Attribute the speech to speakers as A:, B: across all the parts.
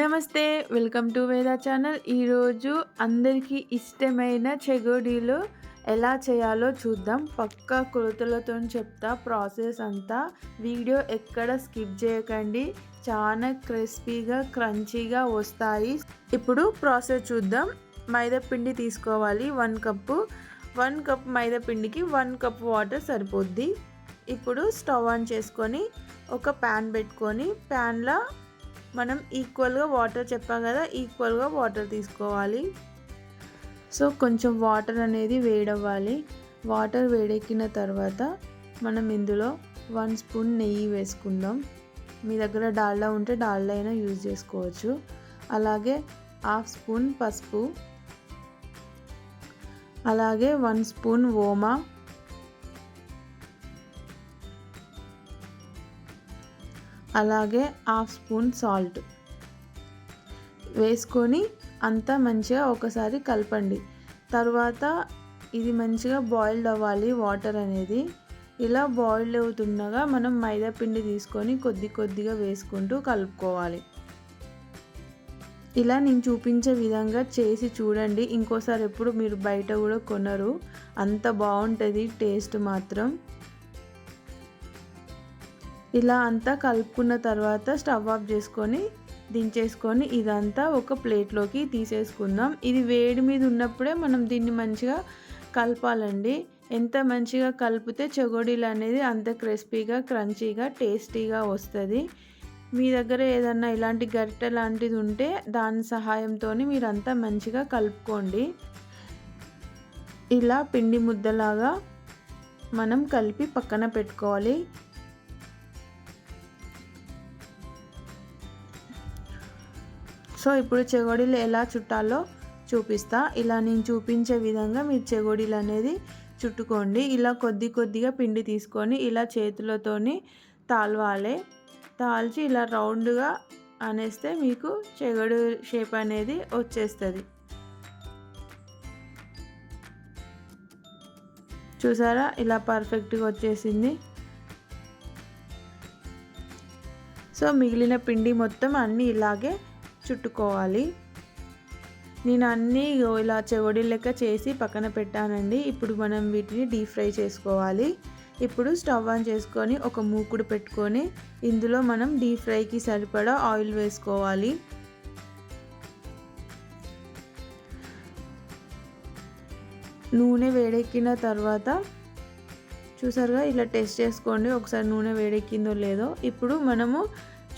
A: నమస్తే welcome to Veda channel. ఈరోజు అందరికీ ఇష్టమైన చెగోడీలు ఎలా చేయాలో చూద్దాం. పక్కా కొలతలతో చెప్తా ప్రాసెస్ అంతా వీడియో ఎక్కడ స్కిప్ చేయకండి. చాలా క్రిస్పీగా క్రంచీగా వస్తాయి. ఇప్పుడు ప్రాసెస్ చూద్దాం. మైదా పిండి తీసుకోవాలి one cup. One cup maida పిండికి వన్ కప్ వాటర్ సరిపోద్ది. ఇప్పుడు స్టవ్ ఆన్ చేసుకొని ఒక ప్యాన్ పెట్టుకొని ప్యాన్లో మనం ఈక్వల్గా వాటర్ చెప్పాం కదా ఈక్వల్గా వాటర్ తీసుకోవాలి. సో కొంచెం వాటర్ అనేది వేడవ్వాలి. వాటర్ వేడెక్కిన తర్వాత మనం ఇందులో వన్ స్పూన్ నెయ్యి వేసుకుందాం. మీ దగ్గర డాల్డా ఉంటే డాల్డా అయినా యూజ్ చేసుకోవచ్చు. అలాగే హాఫ్ స్పూన్ పసుపు. అలాగే వన్ స్పూన్ ఓమా. అలాగే హాఫ్ స్పూన్ సాల్ట్. వేసుకొని అంతా మంచిగా ఒకసారి కలపండి. తర్వాత ఇది మంచిగా బాయిల్డ్ అవ్వాలి వాటర్ అనేది. ఇలా బాయిల్డ్ అవుతుండగా మనం మైదా పిండి తీసుకొని కొద్ది కొద్దిగా వేసుకుంటూ కలుపుకోవాలి. ఇలా నేను చూపించే విధంగా చేసి చూడండి. ఇంకోసారి ఎప్పుడు మీరు బయట కూడా కొనరు. అంత బాగుంటుంది టేస్ట్ మాత్రం. ఇలా అంతా కలుపుకున్న తర్వాత స్టవ్ ఆఫ్ చేసుకొని దించేసుకొని ఇదంతా ఒక ప్లేట్లోకి తీసేసుకుందాం. ఇది వేడి మీద ఉన్నప్పుడే మనం దీన్ని మంచిగా కలపాలండి. ఎంత మంచిగా కలిపితే చెగోడీలు అనేది అంత క్రిస్పీగా క్రంచీగా టేస్టీగా వస్తుంది. మీ దగ్గర ఏదన్నా ఇలాంటి గరిటె లాంటిది ఉంటే దాని సహాయంతో మీరంతా మంచిగా కలుపుకోండి. ఇలా పిండి ముద్దలాగా మనం కలిపి పక్కన పెట్టుకోవాలి. సో ఇప్పుడు చెగోడీలు ఎలా చుట్టాలో చూపిస్తా. ఇలా నేను చూపించే విధంగా మీరు చెగోడీలు అనేది చుట్టుకోండి. ఇలా కొద్ది కొద్దిగా పిండి తీసుకొని ఇలా చేతులతోని తాల్వాలి. తాల్చి ఇలా రౌండ్గా అనేస్తే మీకు చెగడు షేప్ అనేది వచ్చేస్తుంది. చూసారా? ఇలా పర్ఫెక్ట్గా వచ్చేసింది. సో మిగిలిన పిండి మొత్తం అన్నీ ఇలాగే చుట్టుకోవాలి. నేను అన్నీ ఇలా చెవడి లెక్క చేసి పక్కన పెట్టానండి. ఇప్పుడు మనం వీటిని డీప్ ఫ్రై చేసుకోవాలి. ఇప్పుడు స్టవ్ ఆన్ చేసుకొని ఒక మూకుడు పెట్టుకొని ఇందులో మనం డీప్ ఫ్రైకి సరిపడా ఆయిల్ వేసుకోవాలి. నూనె వేడెక్కిన తర్వాత చూసారుగా ఇలా టెస్ట్ చేసుకోండి. ఒకసారి నూనె వేడెక్కిందో లేదో. ఇప్పుడు మనము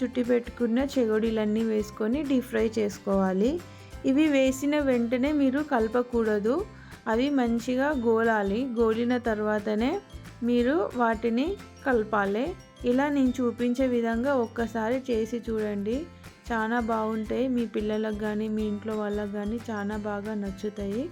A: చుట్టి పెట్టుకున్న చెగోడీలన్నీ వేసుకొని డీప్ ఫ్రై చేసుకోవాలి. ఇవి వేసిన వెంటనే మీరు కలపకూడదు. అవి మంచిగా గోలాలి. గోలిన తర్వాతనే మీరు వాటిని కలపాలి. ఇలా నేను చూపించే విధంగా ఒక్కసారి చేసి చూడండి. చాలా బాగుంటాయి. మీ పిల్లలకు కానీ మీ ఇంట్లో వాళ్ళకి కానీ చాలా బాగా నచ్చుతాయి.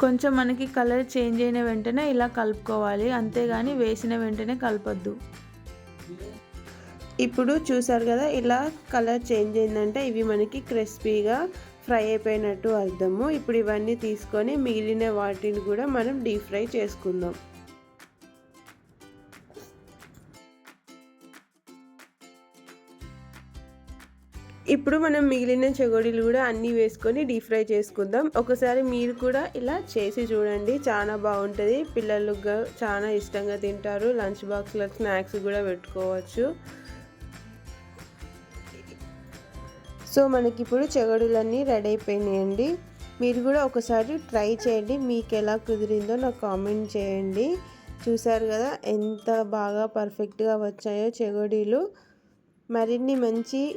A: కొంచెం మనకి కలర్ చేంజ్ అయిన వెంటనే ఇలా కలుపుకోవాలి. అంతేగాని వేసిన వెంటనే కలపద్దు. ఇప్పుడు చూసారు కదా ఇలా కలర్ చేంజ్ అయిందంటే ఇవి మనకి క్రిస్పీగా ఫ్రై అయిపోయినట్టు అర్థము. ఇప్పుడు ఇవన్నీ తీసుకొని మిగిలిన వాటిని కూడా మనం డీప్ ఫ్రై చేసుకుందాం. ఇప్పుడు మనం మిగిలిన చెగోడీలు కూడా అన్నీ వేసుకొని డీప్ ఫ్రై చేసుకుందాం. ఒకసారి మీరు కూడా ఇలా చేసి చూడండి. చాలా బాగుంటుంది. పిల్లలు చాలా ఇష్టంగా తింటారు. లంచ్ బాక్స్లో స్నాక్స్ కూడా పెట్టుకోవచ్చు. సో మనకి ఇప్పుడు చెగడులన్నీ రెడీ అయిపోయినాయండి. మీరు కూడా ఒకసారి ట్రై చేయండి. మీకు ఎలా కుదిరిందో నాకు కామెంట్ చేయండి. చూసారు కదా ఎంత బాగా పర్ఫెక్ట్గా వచ్చాయో చెగోడీలు. మరిన్ని మంచి